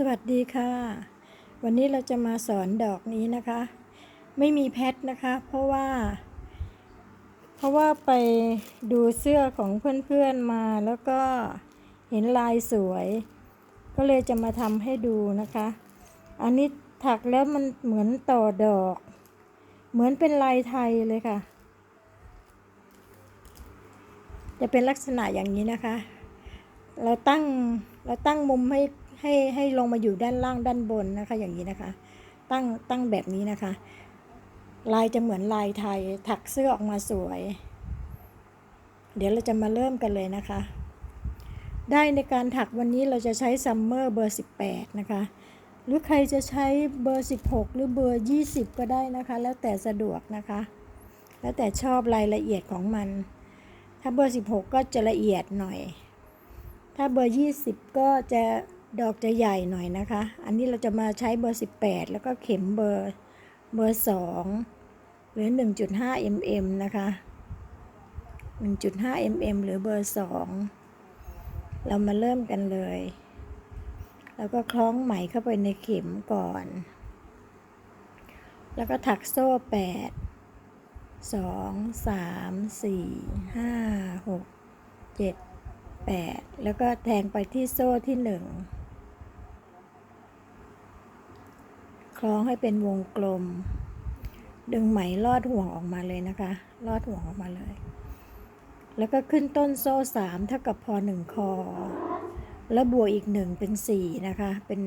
สวัสดีค่ะ วันนี้เราจะมาสอนดอกนี้นะคะ ไม่มีแพทนะคะ เพราะว่า เพราะว่าไปดูเสื้อของเพื่อนๆมาแล้วก็เห็นลายสวย ก็เลยจะมาทำให้ดูนะคะ อันนี้ถักแล้วมันเหมือนต่อดอก เหมือนเป็นลายไทยเลยค่ะ จะเป็นลักษณะอย่างนี้นะคะ เราตั้งเราตั้งมุมให้ ให้ให้ลงมาอยู่ด้านล่างด้านบนนะคะ อย่างนี้นะคะ ตั้งตั้งแบบนี้นะคะ ลายจะเหมือนลายไทยถักเสื้อออกมาสวย เดี๋ยวเราจะมาเริ่มกันเลยนะคะ ได้ในการถักวันนี้เราจะใช้ซัมเมอร์เบอร์ 18 นะคะ หรือใครจะใช้เบอร์ 16 หรือเบอร์ 20 ก็ได้นะคะ แล้วแต่สะดวกนะคะ แล้วแต่ชอบรายละเอียดของมัน ถ้าเบอร์ 16 ก็จะละเอียดหน่อยถ้าเบอร์ 20 ก็จะ ดอกจะใหญ่หน่อยนะคะ อันนี้เราจะมาใช้เบอร์ 18 แล้วก็เข็มเบอร์เบอร์ 2 หรือ 1.5 mm นะคะ 1.5 mm หรือเบอร์ 2 เรามาเริ่มกันเลย แล้วก็คล้องไหมเข้าไปในเข็มก่อน แล้วก็ถักโซ่ 8 2 3 4 5 6 7 8 แล้วก็แทงไปที่โซ่ที่ 1 คล้องให้เป็นวงกลม ดึงไหมลอดห่วงออกมาเลยนะคะ ลอดห่วงออกมาเลย แล้วก็ขึ้นต้นโซ่3เท่ากับพอ1คอ แล้วบวกอีก1เป็น4นะคะ เป็น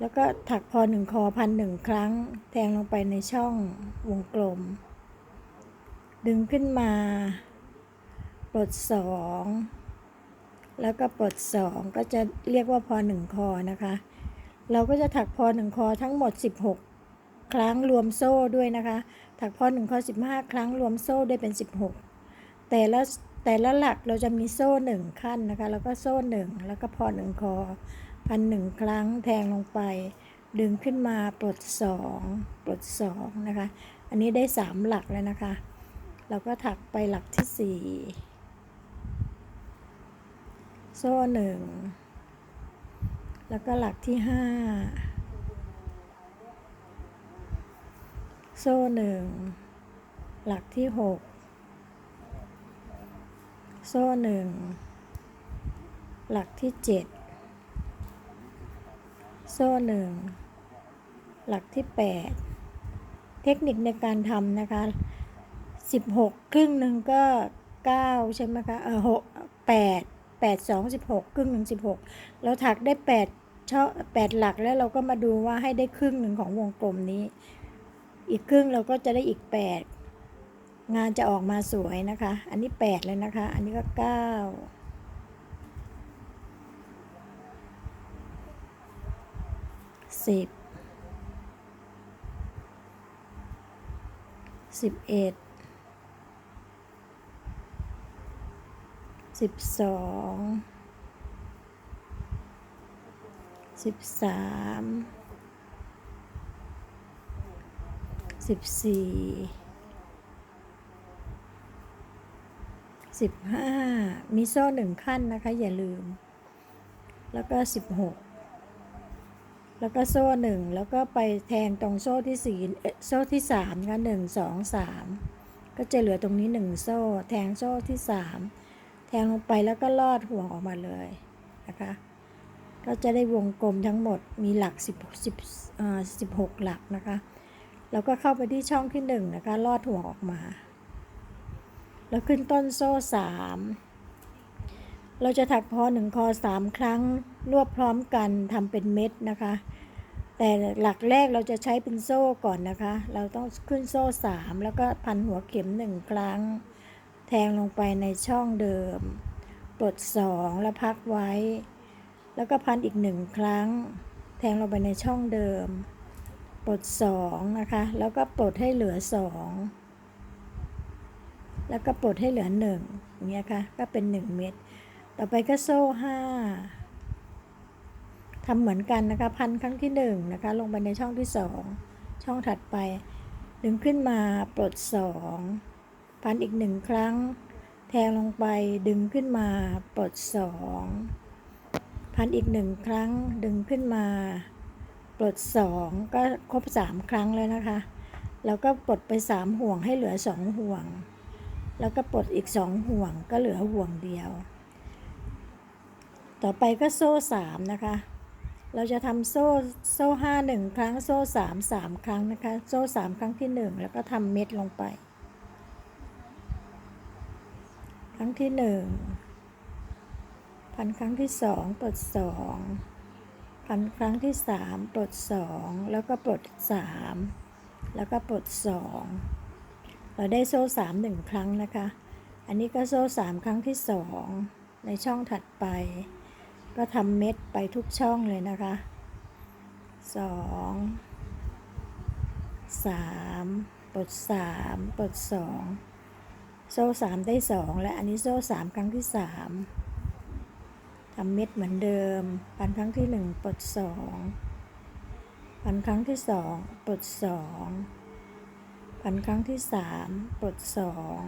แล้วก็ถักพอ1คอพันหนึ่งครั้ง แทงลงไปในช่องวงกลม ดึงขึ้นมา ปลด2แล้วก็ปลด2ก็จะเรียกว่าพอ1คอนะคะ เราก็จะถักพอ1คอทั้งหมด 16 ครั้งรวมโซ่ด้วยนะคะ ถักพอ1คอ 15 ครั้งรวมโซ่ได้เป็น 16 แต่ละแต่ละหลักเราจะมีโซ่1ขั้นนะคะ แล้วก็โซ่1แล้วก็พอ1คอพันหนึ่งครั้งแทงลงไป ดึงขึ้นมาปลด2ปลด2นะคะ อันนี้ได้3หลักแล้วนะคะ เราก็ถักไปหลักที่4โซ่หนึ่ง แล้วก็หลักที่ห้าโซ่หนึ่งหลักที่หกโซ่หนึ่งหลักที่เจ็ดโซ่หนึ่งหลักที่แปดเทคนิคในการทำนะคะสิบหกครึ่งหนึ่งก็เก้าใช่ไหมคะเออหกแปด แปดสองสิบหกครึ่งหนึ่งสิบหกเราถักได้แปดช่อแปดหลักแล้วเราก็มาดูว่าให้ได้ครึ่งหนึ่งของวงกลมนี้ อีกครึ่งเราก็จะได้อีกแปดงานจะออกมาสวยนะคะ อันนี้แปดเลยนะคะ อันนี้ก็เก้าสิบสิบเอ็ด สิบสองสิบสามสิบสี่สิบห้ามีโซ่หนึ่งขั้นนะคะอย่าลืม แล้วก็สิบหกแล้วก็โซ่หนึ่งแล้วก็ไปแทงตรงโซ่ที่สี่เอ่อโซ่ที่สามนะคะหนึ่งสองสามก็จะเหลือตรงนี้หนึ่งโซ่ แทงโซ่ที่สาม แทงลงไปแล้วก็ลอดห่วงออกมาเลยนะคะ ก็จะได้วงกลมทั้งหมดมีหลัก 10 10เอ่อ16 หลักนะคะ แล้วก็เข้าไปที่ช่องที่1นะคะ ลอดห่วงออกมา แล้วขึ้นต้นโซ่ 3 เราจะถักพอ1คอ3 ครั้งรวบพร้อมกันทำเป็นเม็ดนะคะ แต่หลักแรกเราจะใช้เป็นโซ่ก่อนนะคะ เราต้องขึ้นโซ่ 3 แล้วก็พันหัวเข็ม 1 ครั้ง แทงลงไปในช่องเดิม ปลด 2 แล้วพักไว้ แล้วก็พันอีกหนึ่งครั้ง แทงลงไปในช่องเดิม ปลด 2 นะคะ แล้วก็ปลดให้เหลือ 2 แล้วก็ปลดให้เหลือ1อย่างเงี้ยค่ะ ก็เป็น 1 เม็ด ต่อไปก็โซ่ 5ทำเหมือนกันนะคะ พันครั้งที่1นะคะ ลงไปในช่องที่ 2 ช่องถัดไป ดึงขึ้นมา ปลด 2 พันอีกหนึ่งครั้ง แทงลงไปดึงขึ้นมาปลดสองพันอีกหนึ่งครั้งดึงขึ้นมา ปลดสองก็ครบสามครั้งแล้วนะคะ แล้วก็ปลดไปสามห่วงให้เหลือสองห่วง แล้วก็ปลดอีกสองห่วงก็เหลือห่วงเดียว ต่อไปก็โซ่สามนะคะเราจะทำโซ่โซ่ห้าหนึ่งครั้งโซ่สามสามครั้งนะคะ โซ่สามครั้งที่หนึ่งแล้วก็ทำเม็ดลงไป ครั้งที่หนึ่งพันครั้งที่สองปลดสองพันครั้งที่สามปลดสองแล้วก็ปลดสามแล้วก็ปลดสองเราได้โซ่สามหนึ่งครั้งนะคะ อันนี้ก็โซ่สามครั้งที่สองในช่องถัดไป ก็ทำเม็ดไปทุกช่องเลยนะคะสองสามปลดสามปลดสอง โซ่สามได้สองและอันนี้โซ่สามครั้งที่สามทำเม็ดเหมือนเดิมพันครั้งที่หนึ่งปลดสองพันครั้งที่สองปลดสองพันครั้งที่สามปลดสอง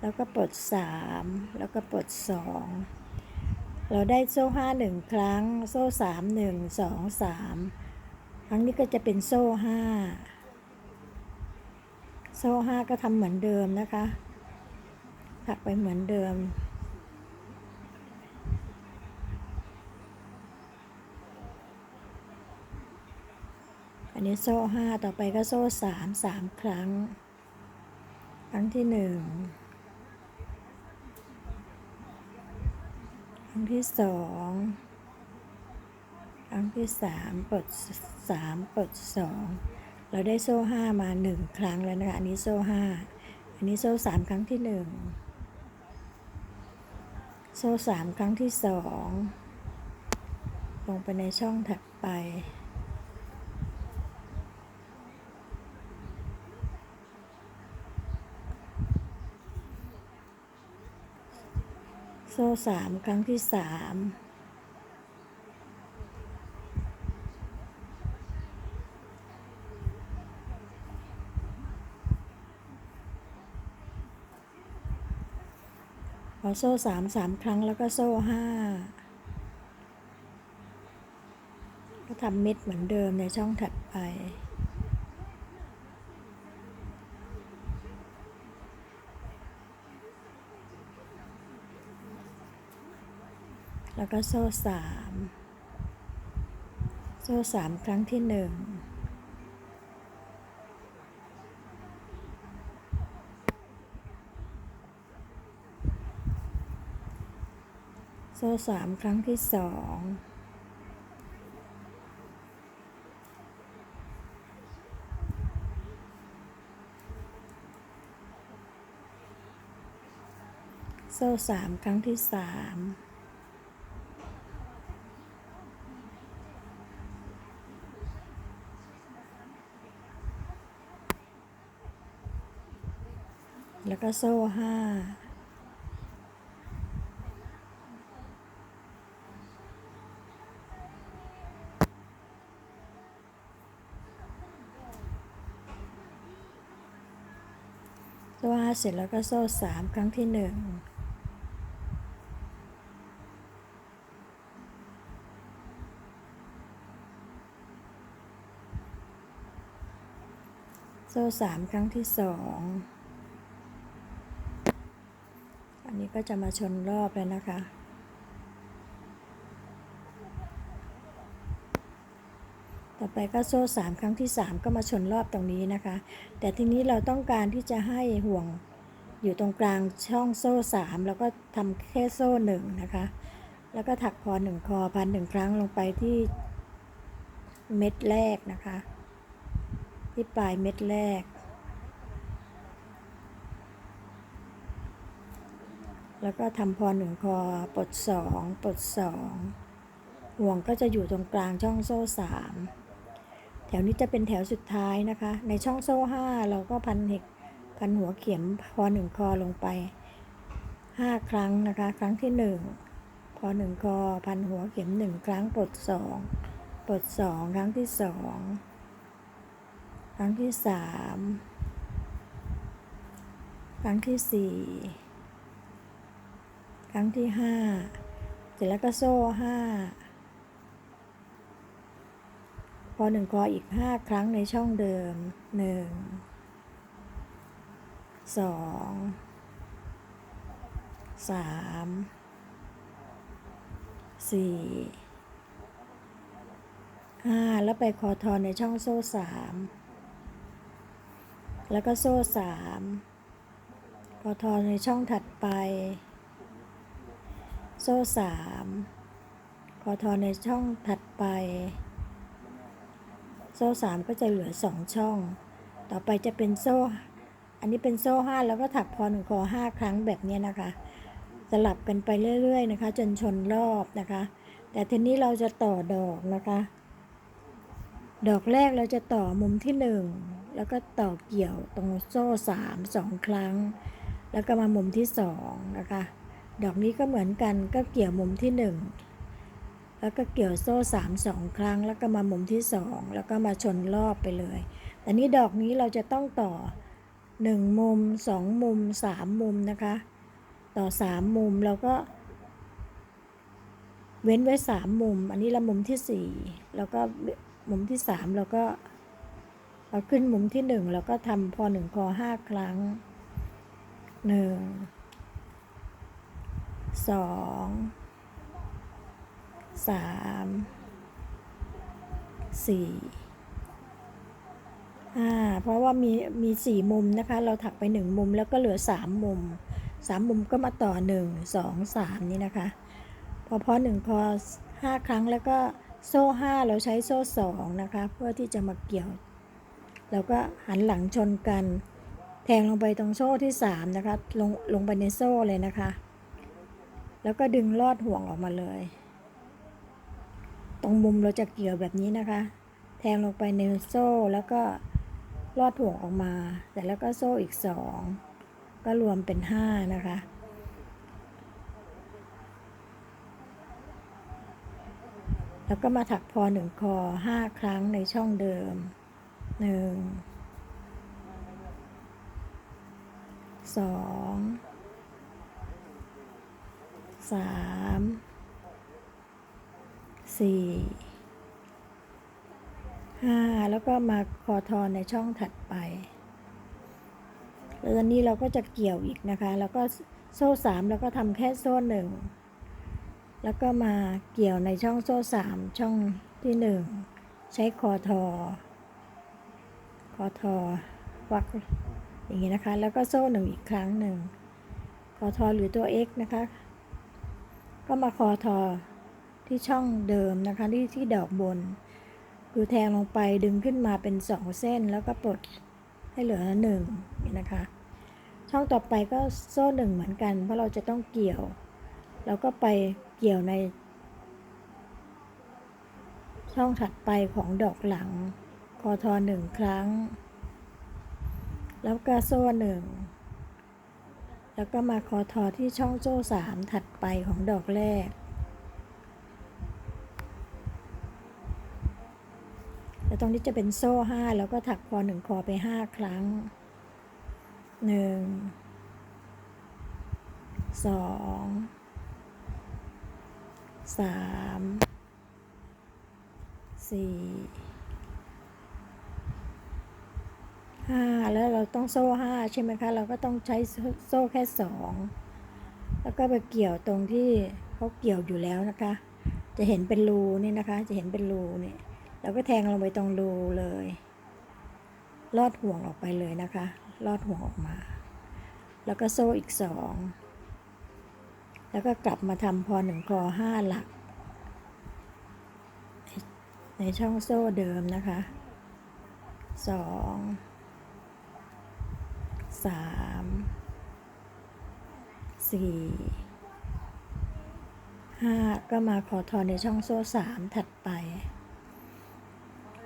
แล้วก็ปลดสามแล้วก็ปลดสองเราได้โซ่ห้าหนึ่งครั้ง โซ่สามหนึ่งสองสามครั้งนี้ก็จะเป็นโซ่ห้าโซ่ห้าก็ทำเหมือนเดิมนะคะ ถักไปเหมือนเดิม อันนี้โซ่ห้าต่อไปก็โซ่สามสามครั้ง ครั้งที่หนึ่งครั้งที่สองครั้งที่สามปลดสามปลดสองเราได้โซ่ห้ามาหนึ่งครั้งแล้วนะคะ อันนี้โซ่ห้าอันนี้โซ่สามครั้งที่หนึ่ง โซ่สามครั้งที่สองลงไปในช่องถัดไป โซ่สามครั้งที่สาม โซ่สามสามครั้งแล้วก็โซ่ห้าก็ทำเม็ดเหมือนเดิมในช่องถัดไปแล้วก็โซ่สาม โซ่สามครั้งที่หนึ่ง โซ่สามครั้งที่สองโซ่สามครั้งที่สามแล้วก็โซ่ห้า เสร็จแล้วก็โซ่สามครั้งที่หนึ่งโซ่สามครั้งที่สองอันนี้ก็จะมาชนรอบแล้วนะคะ ต่อไปก็โซ่สามครั้งที่สามก็มาชนรอบตรงนี้นะคะ แต่ทีนี้เราต้องการที่จะให้ห่วงอยู่ตรงกลางช่องโซ่สามแล้วก็ทำแค่โซ่หนึ่งนะคะ แล้วก็ถักพอหนึ่งคอพันหนึ่งครั้งลงไปที่เม็ดแรกนะคะ ที่ปลายเม็ดแรก แล้วก็ทำพอหนึ่งคอปลดสองปลดสองห่วงก็จะอยู่ตรงกลางช่องโซ่สาม แถวนี้จะเป็นแถวสุดท้ายนะคะ ในช่องโซ่ห้าเราก็พันเห็กพันหัวเข็มพอหนึ่งคอลงไปห้าครั้งนะคะ ครั้งที่หนึ่งพอหนึ่งคอพันหัวเข็มหนึ่งครั้งปลดสองปลดสองครั้งที่สองครั้งที่สามครั้งที่สี่ครั้งที่ห้าเสร็จแล้วก็โซ่ห้า พอหนึ่งกออีกห้าครั้งในช่องเดิมหนึ่งสองสามสี่ห้าแล้วไปคอทอนในช่องโซ่สามแล้วก็โซ่สามคอทอนในช่องถัดไป โซ่สามคอทอนในช่องถัดไป โซ่สามก็จะเหลือสองช่อง ต่อไปจะเป็นโซ่ อันนี้เป็นโซ่ห้าแล้วก็ถักพอหนึ่งคอห้าครั้งแบบนี้นะคะ สลับกันไปเรื่อยๆนะคะ จนชนรอบนะคะ แต่ทีนี้เราจะต่อดอกนะคะ ดอกแรกเราจะต่อมุมที่หนึ่งแล้วก็ต่อเกี่ยวตรงโซ่สามสองครั้ง แล้วก็มามุมที่สองนะคะ ดอกนี้ก็เหมือนกันก็เกี่ยวมุมที่หนึ่ง แล้วก็เกี่ยวโซ่สามสองครั้ง แล้วก็มามุมที่สองแล้วก็มาชนรอบไปเลยแต่นี้ดอกนี้เราจะต้องต่อหนึ่งมุมสองมุมสามมุมนะคะ ต่อสามมุมเราก็ เว้นไว้สามมุม อันนี้เรามุมที่สี่แล้วก็มุมที่สามเราก็เราขึ้นมุมที่หนึ่งเราก็ทำพอหนึ่งคอห้าครั้งหนึ่งสอง สามสี่ห้าเพราะว่ามีมีสี่มุมนะคะ เราถักไปหนึ่งมุมแล้วก็เหลือสามมุมสามมุมก็มาต่อหนึ่งสองสามนี่นะคะ พอพอหนึ่งคอห้าครั้งแล้วก็โซ่ห้าเราใช้โซ่สองนะคะ เพื่อที่จะมาเกี่ยวเราก็หันหลังชนกัน แทงลงไปตรงโซ่ที่สามนะคะ ลงลงไปในโซ่เลยนะคะ แล้วก็ดึงลอดห่วงออกมาเลย รงมุมเราจะเกี่ยวแบบนี้นะคะ แทงลงไปในโซ่แล้วก็ลอดห่วงออกมาแต่แล้วก็โซ่อีกสองก็รวมเป็นห้านะคะ แล้วก็มาถักพอหนึ่งคอห้าครั้งในช่องเดิมหนึ่งสองสาม สี่ห้าแล้วก็มาคอทอนในช่องถัดไปแล้วตอนนี้เราก็จะเกี่ยวอีกนะคะ แล้วก็โซ่สามแล้วก็ทำแค่โซ่หนึ่งแล้วก็มาเกี่ยวในช่องโซ่สามช่องที่หนึ่งใช้คอทอ คอทอวักอย่างนี้นะคะ แล้วก็โซ่หนึ่งอีกครั้งหนึ่งคอทอหรือตัว x นะคะ ก็มาคอทอ ที่ช่องเดิมนะคะที่ที่ดอกบน คือแทงลงไปดึงขึ้นมาเป็นสองเส้นแล้วก็ปลดให้เหลือหนึ่งนี่นะคะ ช่องต่อไปก็โซ่หนึ่งเหมือนกัน เพราะเราจะต้องเกี่ยว แล้วก็ไปเกี่ยวใน ช่องถัดไปของดอกหลังคอทอหนึ่งครั้ง แล้วก็โซ่หนึ่งแล้วก็มาคอทอที่ช่องโซ่สามถัดไปของดอกแรก แล้วตรงนี้จะเป็นโซ่ห้าแล้วก็ถักคอหนึ่งคอไปห้าครั้งหนึ่งสองสามสี่ห้าแล้วเราต้องโซ่ห้าใช่ไหมคะ เราก็ต้องใช้โซ่แค่สองแล้วก็ไปเกี่ยวตรงที่เขาเกี่ยวอยู่แล้วนะคะ จะเห็นเป็นรูนี่นะคะ จะเห็นเป็นรูนี่ เราก็แทงลงไปตรงรูเลย ลอดห่วงออกไปเลยนะคะ ลอดห่วงออกมา แล้วก็โซ่อีกสองแล้วก็กลับมาทำพอหนึ่งคอห้าหลัก ในช่องโซ่เดิมนะคะสองสามสี่ห้าก็มาขอทอนในช่องโซ่สามถัดไป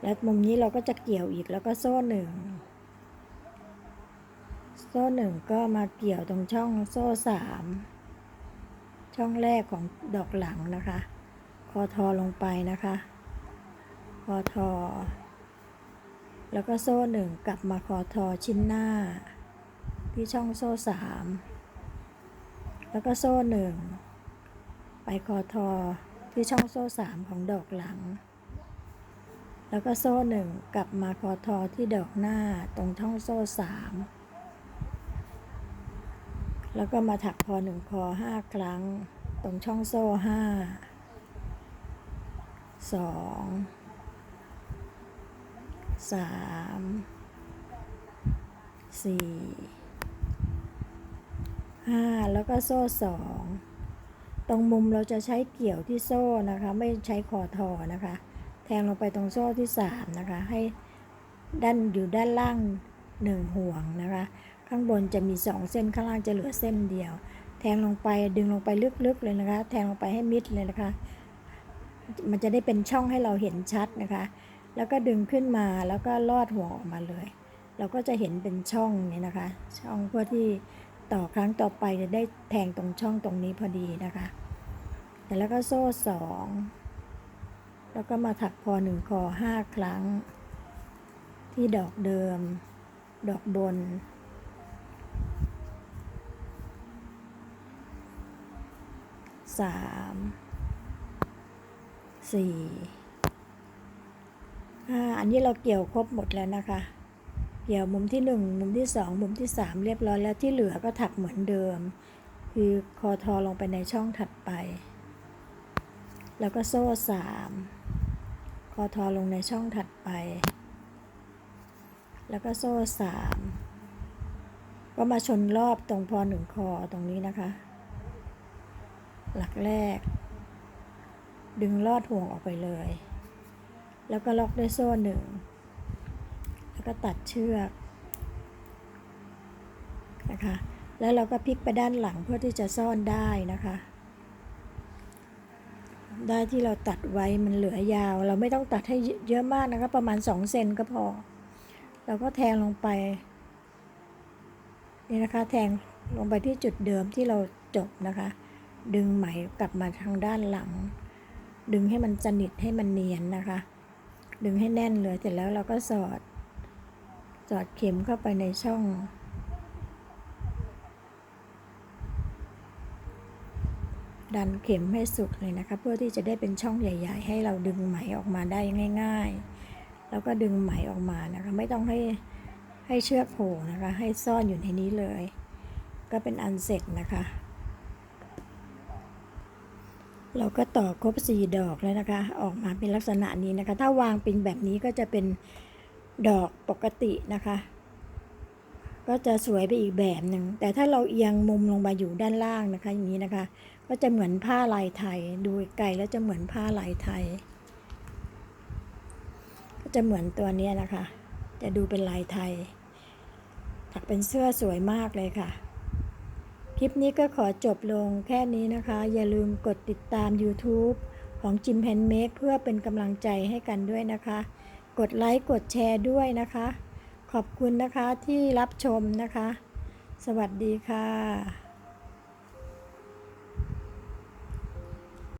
แล้วมุมนี้เราก็จะเกี่ยวอีกแล้วก็โซ่หนึ่ง โซ่หนึ่งก็มาเกี่ยวตรงช่องโซ่สามช่องแรกของดอกหลังนะคะ คอทอลงไปนะคะ คอทอ แล้วก็โซ่หนึ่งกลับมาคอทอชิ้นหน้า ที่ช่องโซ่สามแล้วก็โซ่หนึ่งไปคอทอที่ช่องโซ่สามของดอกหลัง แล้วก็โซ่หนึ่งกลับมาคอทอที่ดอกหน้าตรงช่องโซ่สามแล้วก็มาถักพอหนึ่งคอห้าครั้ง ตรงช่องโซ่ห้าสองสามสี่ห้าแล้วก็โซ่สองตรงมุมเราจะใช้เกี่ยวที่โซ่นะคะ ไม่ใช้คอทอนะคะ งลงไปตรงโซ่ที่สามนะคะ ให้ด้านอยู่ด้านล่างหนึ่งห่วงนะคะ ข้างบนจะมีสองเส้นข้างล่างจะเหลือเส้นเดียว แทงลงไปดึงลงไปลึกๆเลยนะคะ แทงลงไปให้มิดเลยนะคะ มันจะได้เป็นช่องให้เราเห็นชัดนะคะ แล้วก็ดึงขึ้นมาแล้วก็ลอดห่วงออกมาเลย เราก็จะเห็นเป็นช่องนี่นะคะ ช่องเพื่อที่ต่อครั้งต่อไปจะได้แทงตรงช่องตรงนี้พอดีนะคะ แล้วก็โซ่สอง แล้วก็มาถักพอหนึ่งคอห้าครั้ง ที่ดอกเดิม ดอกบน สาม สี่ห้าอันนี้เราเกี่ยวครบหมดแล้วนะคะ เกี่ยวมุมที่หนึ่งมุมที่สองมุมที่สามเรียบร้อยแล้วที่เหลือก็ถักเหมือนเดิม คือคอทอลงไปในช่องถัดไปแล้วก็โซ่สาม คอทอลงในช่องถัดไป แล้วก็โซ่สามก็มาชนรอบตรงพอหนึ่งคอตรงนี้นะคะ หลักแรก ดึงลอดห่วงออกไปเลย แล้วก็ล็อกด้วยโซ่หนึ่งแล้วก็ตัดเชือกนะคะ แล้วเราก็พลิกไปด้านหลังเพื่อที่จะซ่อนได้นะคะ ได้ที่เราตัดไว้มันเหลือยาว เราไม่ต้องตัดให้เยอะมากนะคะ ประมาณ2เซนก็พอ เราก็แทงลงไปนี่นะคะแทงลงไปที่จุดเดิมที่เราจบนะคะ ดึงไหมกลับมาทางด้านหลัง ดึงให้มันสนิทให้มันเนียนนะคะ ดึงให้แน่นเลยเสร็จแล้วเราก็สอด สอดเข็มเข้าไปในช่อง ดันเข็มให้สุดเลยนะคะ เพื่อที่จะได้เป็นช่องใหญ่ ๆ ให้เราดึงไหมออกมาได้ง่าย ๆ แล้วก็ดึงไหมออกมานะคะ ไม่ต้องให้ให้เชือกโผล่นะคะ ให้ซ่อนอยู่ในนี้เลย ก็เป็นอันเสร็จนะคะ เราก็ต่อครบสี่ดอกแล้วนะคะ ออกมาเป็นลักษณะนี้นะคะ ถ้าวางเป็นแบบนี้ก็จะเป็นดอกปกตินะคะ ก็จะสวยไปอีกแบบหนึ่ง แต่ถ้าเราเอียงมุมลงมาอยู่ด้านล่างนะคะอย่างนี้นะคะ ก็จะเหมือนผ้าลายไทย ดูไกลแล้วจะเหมือนผ้าลายไทย ก็จะเหมือนตัวนี้นะคะ จะดูเป็นลายไทย ถักเป็นเสื้อสวยมากเลยค่ะ คลิปนี้ก็ขอจบลงแค่นี้นะคะ อย่าลืมกดติดตาม YouTube ของจิมแฮนเมดเพื่อเป็นกำลังใจให้กันด้วยนะคะ กดไลค์กดแชร์ด้วยนะคะ ขอบคุณนะคะที่รับชมนะคะ สวัสดีค่ะ